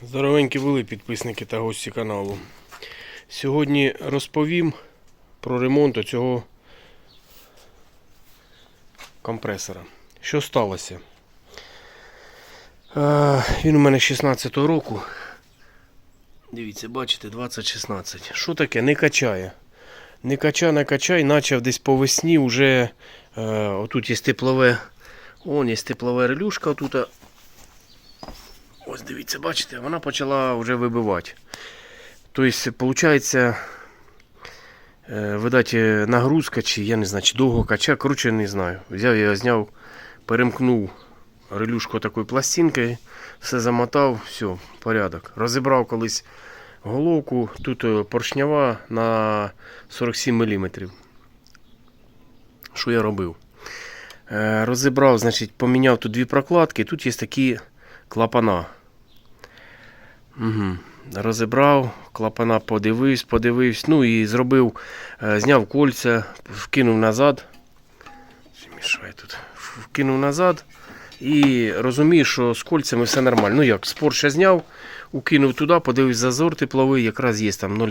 Здоровенькі були підписники та гості каналу. Сьогодні розповім про ремонт цього компресора. Що сталося? Е, він у мене 16-го року. Дивіться, бачите, 2016. Що таке? Не качає. Не качай, не качай, почав десь по весні вже. Е, отут є теплове. Вон є теплове релюшка. Отут Ось дивіться, бачите, вона почала вже вибивати. Тобто, виходить, видать, е, нагрузка, чи я не знаю, чи довго кача, коротше, не знаю. Взяв я зняв, перемкнув релюшку такою пластинкою, все замотав, все, порядок. Розібрав колись головку, тут е, поршнява на 47 мм. Що я робив? Е, Розібрав, значить, поміняв тут дві прокладки, тут є такі клапана. Угу. Розібрав, клапана подивився, подивився, ну і зробив, е, зняв кольця, вкинув назад. Мішає тут. Вкинув назад і розумію, що з кольцями все нормально. Ну як, спор ще зняв, укинув туди, подивився зазор тепловий, якраз є там 0,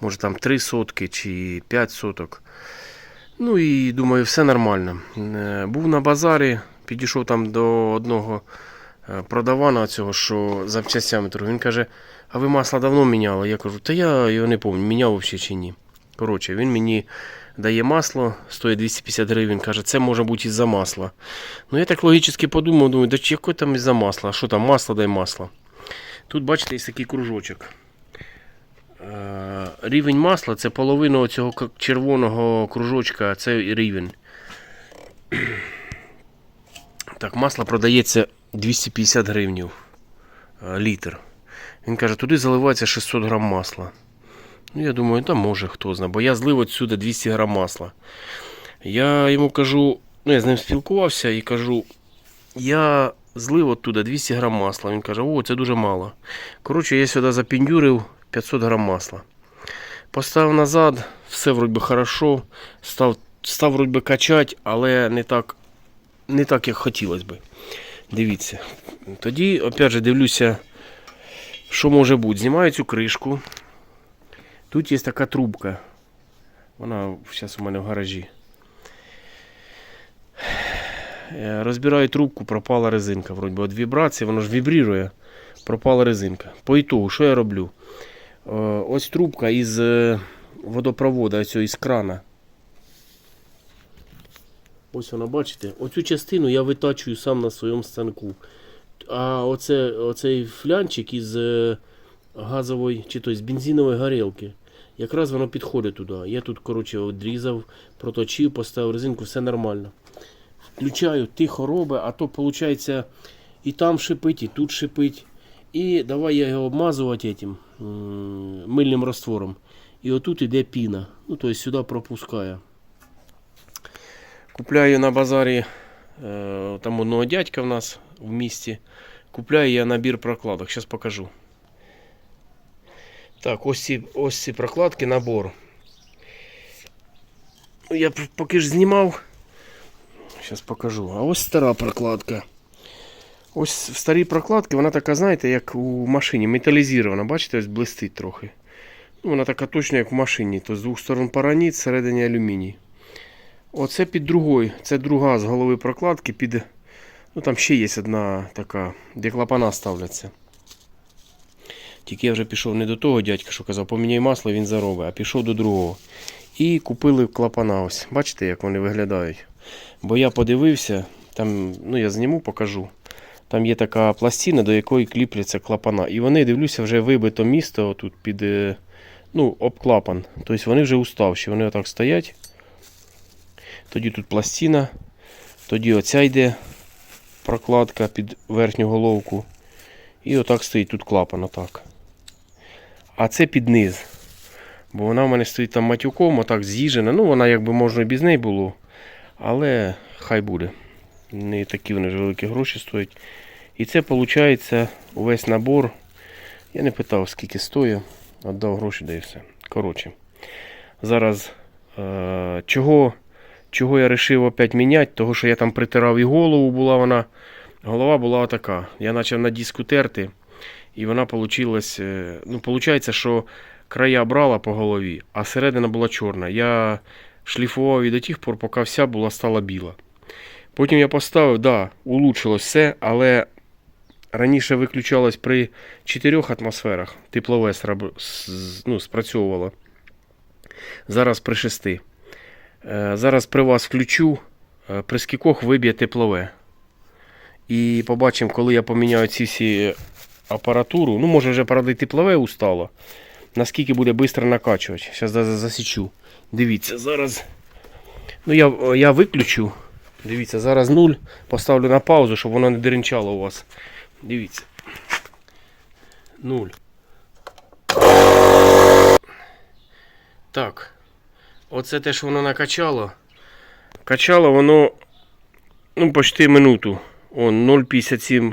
може там 3 сотки чи 5 соток. Ну і думаю, все нормально. Е, Був на базарі, підійшов там до одного продавана цього, що запчастями торгує. Він каже, а ви масло давно міняли? Я кажу, та я його не пам'ятаю, міняв взагалі чи ні. Коротше, він мені дає масло, стоїть 250 гривень, каже, це може бути із-за масла. Ну я так логічно подумав, думаю, да яке там із-за масла? Що там, масло дай масло. Тут, бачите, є такий кружочок. Е, Рівень масла це половина цього червоного кружочка, це рівень. Так, масло продається 250 гривнів е, літр. Він каже, туди заливається 600 грам масла. Ну, я думаю, та може хто знає, бо я злив отсюди 200 грам масла. Я йому кажу, ну я з ним спілкувався і кажу, я злив оттуда 200 грам масла. Він каже, о, це дуже мало. Коротше, я сюди запіндюрив 500 грам масла. Поставив назад, все вроді хорошо, став, став вроді качати, але не так, не так, як хотілося би. Дивіться. Тоді, опять же, дивлюся, що може бути. Знімаю цю кришку. Тут є така трубка. Вона зараз у мене в гаражі. Е, Розбираю трубку, пропала резинка. Вроді від вібрації, воно ж вібрірує. Пропала резинка. По ітогу, що я роблю? Е, Ось трубка із е, водопроводу, із крана. Ось вона, бачите? Оцю частину я витачую сам на своєму станку. А оце, оцей флянчик із е, газової чи то з бензинової горілки. Якраз воно підходить туди. Я тут, коротше, відрізав, проточив, поставив резинку, все нормально. Включаю, тихо робить, а то виходить і там шипить, і тут шипить. І давай я його обмазувати этим, мильним раствором. І отут іде піна. Ну, тобто сюди пропускає. Купляю на базарі е, там одного дядька в нас в місті. Купляю я набір прокладок. Зараз покажу. Так, ось ці, ось ці прокладки, набор. Ну, Я поки ж знімав. Зараз покажу. А ось стара прокладка. Ось в старій прокладці вона така, знаєте, як у машині, металізована. Бачите, ось блистить трохи. Ну, вона така точно, як в машині. То з двох сторон параніт, всередині алюміній. Оце під другою. Це друга з голови прокладки під. Ну там ще є одна така, де клапана ставляться. Тільки я вже пішов не до того дядька, що казав, поміняй масло, він заробить, а пішов до другого. І купили клапана ось. Бачите, як вони виглядають. Бо я подивився, там, ну я зніму, покажу. Там є така пластина, до якої кліпляться клапана. І вони, дивлюся, вже вибито місто тут під е, ну, об клапан. Тобто вони вже уставші, вони отак стоять. Тоді тут пластина. Тоді оця йде прокладка під верхню головку. І отак стоїть тут клапан, отак. А це під низ. Бо вона в мене стоїть там матюком, отак з'їжджена. Ну, вона якби можна і без неї було. Але хай буде. Не такі вони ж великі гроші стоять. І це виходить увесь набор. Я не питав, скільки стоїть. Віддав гроші, да і все. Коротше. Зараз е- чого, чого я вирішив опять міняти, того що я там притирав і голову була вона. Голова була така. Я почав на диску терти. І вона получилась, е, ну, получається, що края брала по голові, а середина була чорна. Я шліфував її до тих пор, поки вся була стала біла. Потім я поставив, да, улучшилось все, але раніше виключалось при 4 атмосферах, теплове ну, спрацьовувало. Зараз при 6. Е, Зараз при вас включу, е, при скількох виб'є теплове. І побачимо, коли я поміняю ці всі апаратуру. Ну, може вже правда і теплове устало. Наскільки буде швидко накачувати. Зараз засічу. Дивіться, зараз. Ну, я, я виключу. Дивіться, зараз 0. Поставлю на паузу, щоб воно не деренчало у вас. Дивіться. 0. Так. Оце те, що воно накачало. Качало воно ну, почти минуту. Он 0,57.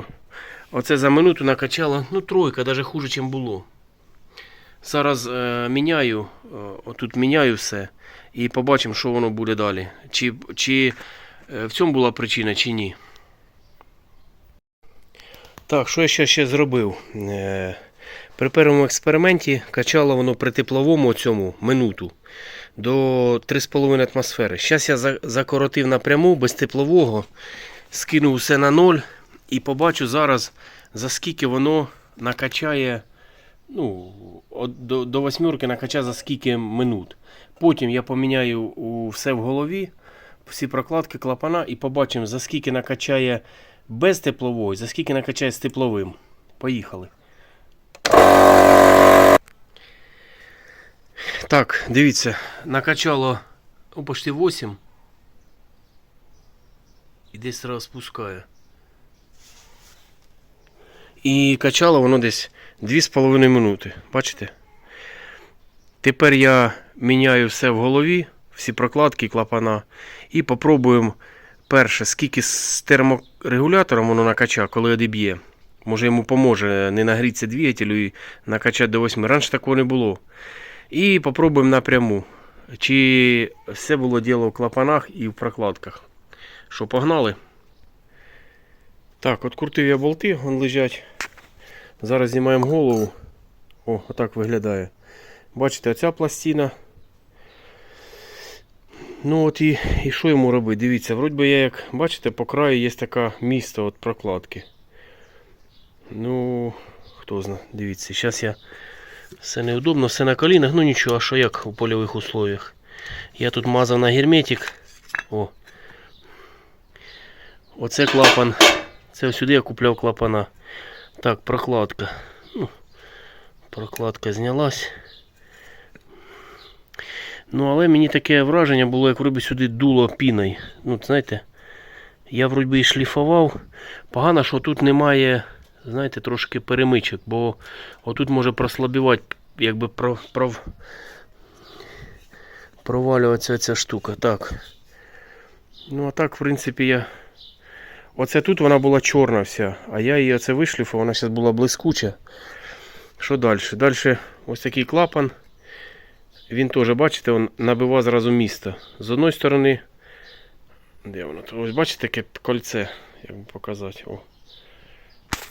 Оце за минуту накачало, ну, тройка, навіть хуже, ніж було. Зараз е, міняю, е, отут міняю все і побачимо, що воно буде далі. Чи, чи е, в цьому була причина, чи ні. Так, що я ще, ще зробив? Е, при першому експерименті качало воно при тепловому цьому минуту до 3,5 атмосфери. Зараз я закоротив напряму без теплового, скинув все на ноль і побачу зараз, за скільки воно накачає. Ну, до, до восьмерки накачає за скільки минут. Потім я поміняю все в голові, всі прокладки клапана і побачимо, за скільки накачає без теплового, за скільки накачає з тепловим. Поїхали. Так, дивіться, накачало ну, почти 8. І десь раз спускає. І качало воно десь 2,5 минути. Бачите? Тепер я міняю все в голові, всі прокладки, клапана. І попробуємо перше, скільки з терморегулятором воно накачає, коли одіб'є. Може йому поможе не нагріться двигателю і накачати до 8. Раніше такого не було. І попробуємо напряму. Чи все було діло в клапанах і в прокладках. Що, погнали? Так, открутив я болти, вон лежать. Зараз знімаємо голову. О, отак виглядає. Бачите, оця пластина. Ну от і, і що йому робити? Дивіться, вроді би я як, бачите, по краю є така місто от прокладки. Ну, хто знає, дивіться, зараз я все неудобно, все на колінах, ну нічого, а що як у польових условиях. Я тут мазав на герметик. О. Оце клапан. Це сюди я купляв клапана. Так, прокладка. Ну, прокладка знялась. Ну, але мені таке враження було, як вроді сюди дуло піною. Ну, знаєте, я вроді і шліфував. Погано, що тут немає, знаєте, трошки перемичок, бо отут може прослабівати, якби про, про, провалюватися ця штука. Так. Ну, а так, в принципі, я. Оце тут вона була чорна вся, а я її оце вишліфував, вона зараз була блискуча. Що далі? Далі ось такий клапан. Він теж, бачите, він набивав зразу місто. З одної сторони. Де воно? Ось бачите таке кольце, як би показати. О.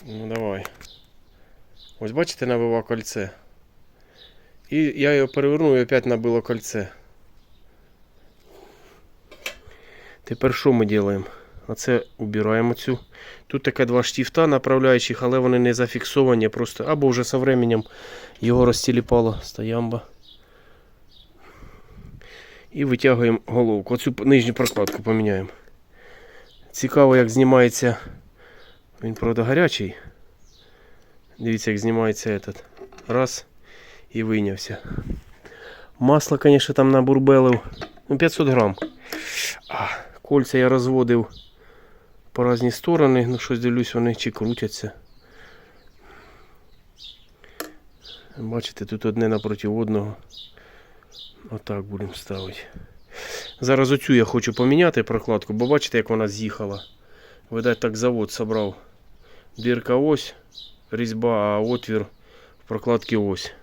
Ну давай. Ось бачите, набивав кольце. І я його перевернув і опять набило кольце. Тепер що ми робимо? Оце убираємо цю. Тут таке два штифта направляючих, але вони не зафіксовані, просто або вже со временем його розтіліпала стоямба. І витягуємо головку. Оцю нижню прокладку поміняємо. Цікаво, як знімається. Він, правда, гарячий. Дивіться, як знімається этот. Раз. І вийнявся. Масло, звісно, там набурбелив. Ну, 500 грам. А, кольця я розводив по різні сторони. Ну, щось дивлюсь, вони чи крутяться. Бачите, тут одне напроти одного. Отак будемо ставити. Зараз оцю я хочу поміняти прокладку, бо бачите, як вона з'їхала. Видать, так завод собрав. Дирка ось, різьба, а отвір в прокладці ось.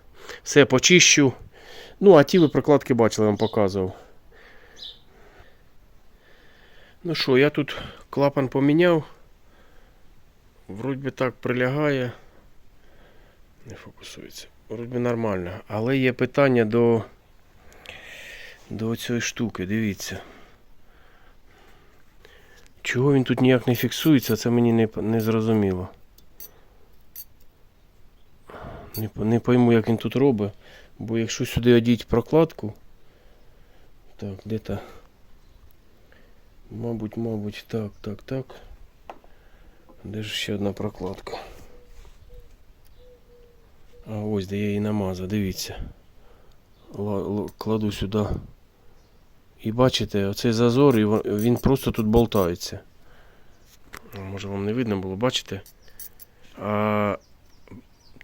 Все почищу. Ну, а ті ви прокладки бачили, я вам показував. Ну що, я тут клапан поміняв. Вроді би так прилягає. Не фокусується. Вроді нормально. Але є питання до, до цієї штуки, дивіться. Чого він тут ніяк не фіксується, це мені не, не зрозуміло. Не, не пойму, як він тут робить. Бо якщо сюди одіть прокладку. Так, де та? Мабуть, мабуть, так, так, так. Де ж ще одна прокладка? А ось де я її намазав, дивіться. Л- Кладу сюди. І бачите, оцей зазор, і він просто тут болтається. Може вам не видно було, бачите? А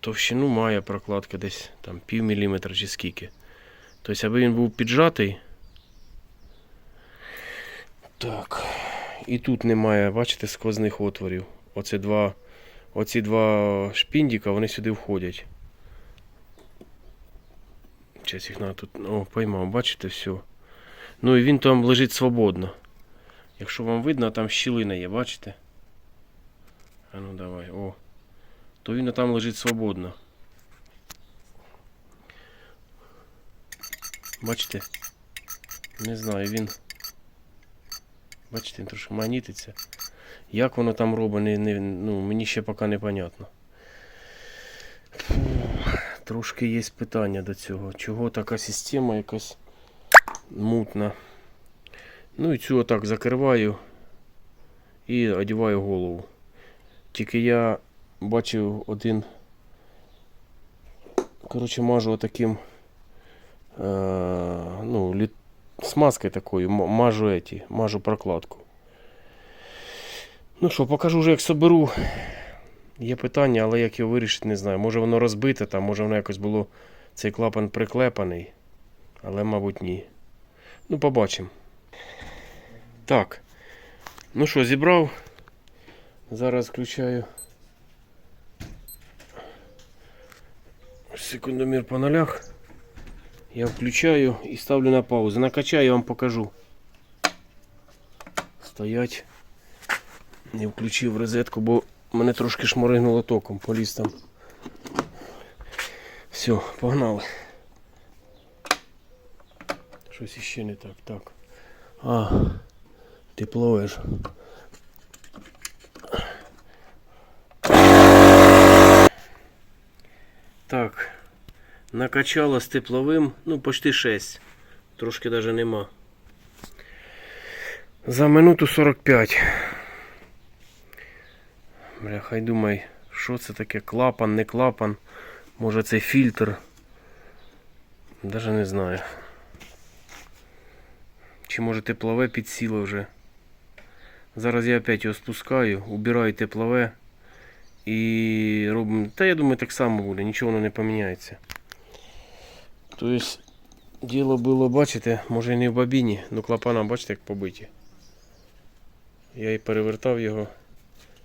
товщину має прокладка десь там пів міліметра чи скільки. Тобто, аби він був піджатий. Так. І тут немає, бачите, сквозних отворів. Оце два, оці два шпіндіка, вони сюди входять. Зараз їх треба тут. О, поймав, бачите, все. Ну і він там лежить свободно. Якщо вам видно, там щілина є, бачите? А ну давай, о. То він там лежить свободно. Бачите? Не знаю, він. Бачите, він трошки магнітиться. Як воно там робить, не, не, ну, мені ще поки не понятно. Трошки є питання до цього. Чого така система якась мутна. Ну і цю отак закриваю і одіваю голову. Тільки я бачив один. Коротше, мажу отаким. Е, ну, літ... смазкою такою, мажу еті, мажу прокладку. Ну що, покажу вже як соберу. Є питання, але як його вирішити, не знаю. Може воно розбите там, може воно якось було цей клапан приклепаний. Але, мабуть, ні. Ну, побачимо. Так. Ну що, зібрав. Зараз включаю. Секундомір по нулях. Я включаю і ставлю на паузу. Накачаю, я вам покажу. Стоять. Не включив розетку, бо мене трошки шморигнуло током, поліз там. Все, погнали. Щось іще не так, так. А, теплове ж. Так, накачало з тепловим, ну почти 6. Трошки даже нема. За минуту 45. Бля, хай думай, що це таке? Клапан, не клапан. Може це фільтр. Даже не знаю. Чи може теплове підсіло вже. Зараз я опять його спускаю, убираю теплове і робимо. Та я думаю так само буде, нічого воно не поміняється. Тобто, діло було, бачите, може і не в бабіні, ну клапана, бачите, як побиті. Я і перевертав його,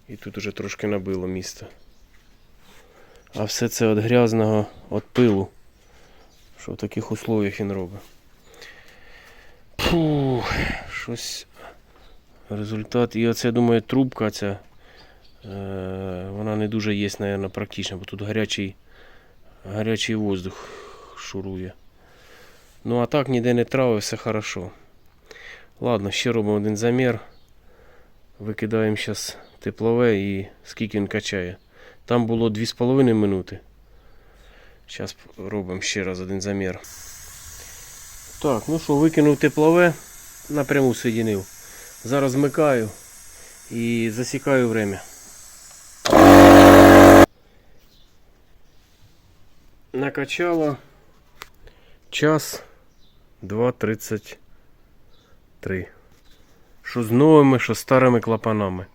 і тут уже трошки набило місто. А все це від грязного, від пилу. Що в таких условиях він робить. Фух, щось. Результат. І оце, думаю, трубка ця. Е, вона не дуже є, мабуть, практична, бо тут гарячий, гарячий воздух шурує. Ну а так ніде не трави, все хорошо. Ладно, ще робимо один замір. Викидаємо зараз теплове і скільки він качає. Там було 2,5 минути. Зараз робимо ще раз один замір. Так, ну що, викинув теплове, напряму соєдинив. Зараз вмикаю і засікаю время. Накачало час 2.33. Що з новими, що старими клапанами.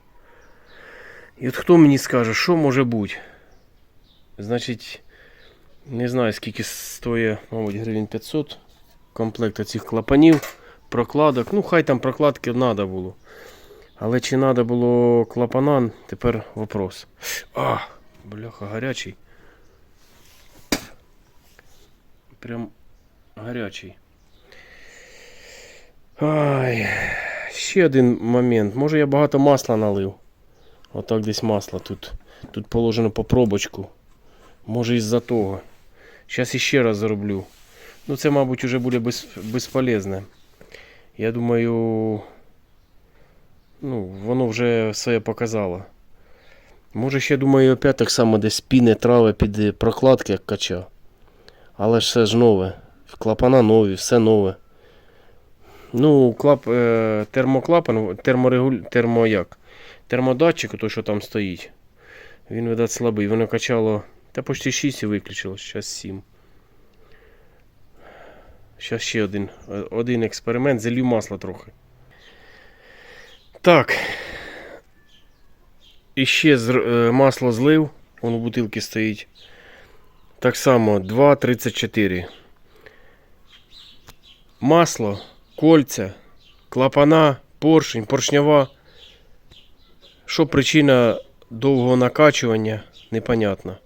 І от хто мені скаже, що може бути? Значить, не знаю скільки стоїть, мабуть, гривень 500 комплект цих клапанів, прокладок. Ну, хай там прокладки треба було. Але чи треба було клапана, тепер вопрос. А, бляха, гарячий. Прям гарячий. Ай, ще один момент. Може я багато масла налив. Отак десь масло тут. Тут положено по пробочку. Може із-за того. Зараз іще раз зроблю. Ну це, мабуть, уже буде без, безполезне. Я думаю, ну, воно вже своє показало. Може ще думаю, опять так само десь піне трави під прокладки, як кача. Але ж все ж нове. Клапана нові, все нове. Ну, клап, е, термоклапан, терморегуль, термо як? Термодатчик, той, що там стоїть. Він, видать, слабий. Воно качало. Та почти 6 і виключилось, зараз 7. Зараз ще один, один експеримент, залью масло трохи. Так. І ще е, масло злив, воно в бутилці стоїть. Так само 2,34. Масло, кольця, клапана, поршень, поршнява. Що причина довгого накачування, непонятно.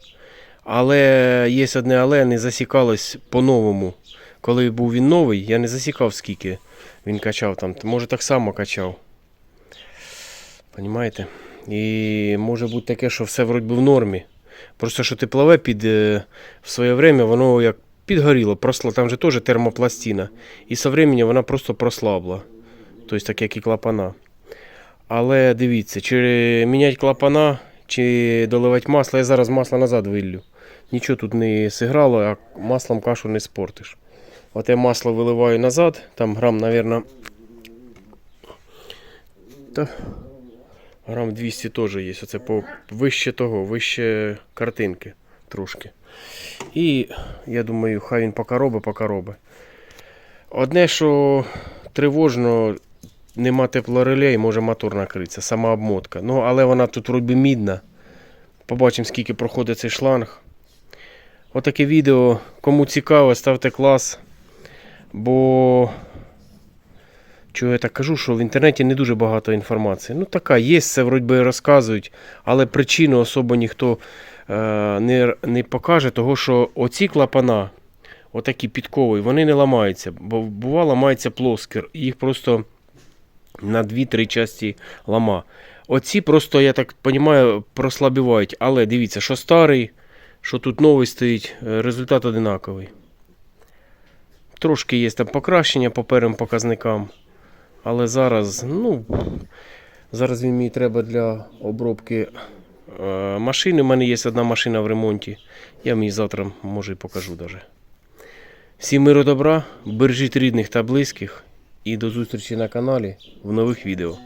Але є одне але не засікалось по-новому. Коли був він новий, я не засікав, скільки він качав там. Може так само качав. Понімаєте? І може бути таке, що все вроді в нормі. Просто що теплове під е, в своє время, воно як підгоріло, просла, там же теж термопластина. І со временем вона просто прослабла. Тобто так як і клапана. Але дивіться, чи міняти клапана, чи доливати масло, я зараз масло назад виллю. Нічого тут не зіграло, а маслом кашу не спортиш. От я масло виливаю назад, там грам, мабуть, та, грам 200 теж є. Оце по вище того, вище картинки трошки. І я думаю, хай він поки робить, поки робить. Одне, що тривожно, нема теплорелей, може мотор накритися, сама обмотка. Ну, але вона тут вроді мідна. Побачимо, скільки проходить цей шланг. Отаке відео. Кому цікаво, ставте клас. Бо чого я так кажу, що в інтернеті не дуже багато інформації. Ну, така є, це вроді розказують, але причину особо ніхто е, не, не покаже, того що оці клапана, отакі підкові, вони не ламаються. Бо бувало ламається плоскер, їх просто на 2-3 часті лама. Оці просто, я так розумію, прослабівають. Але дивіться, що старий, що тут новий стоїть, е, результат одинаковий. Трошки є там покращення по першим показникам. Але зараз, ну, зараз він мені треба для обробки е, машини. У мене є одна машина в ремонті. Я мені завтра може і покажу даже. Всім миру добра, бережіть рідних та близьких і до зустрічі на каналі в нових відео.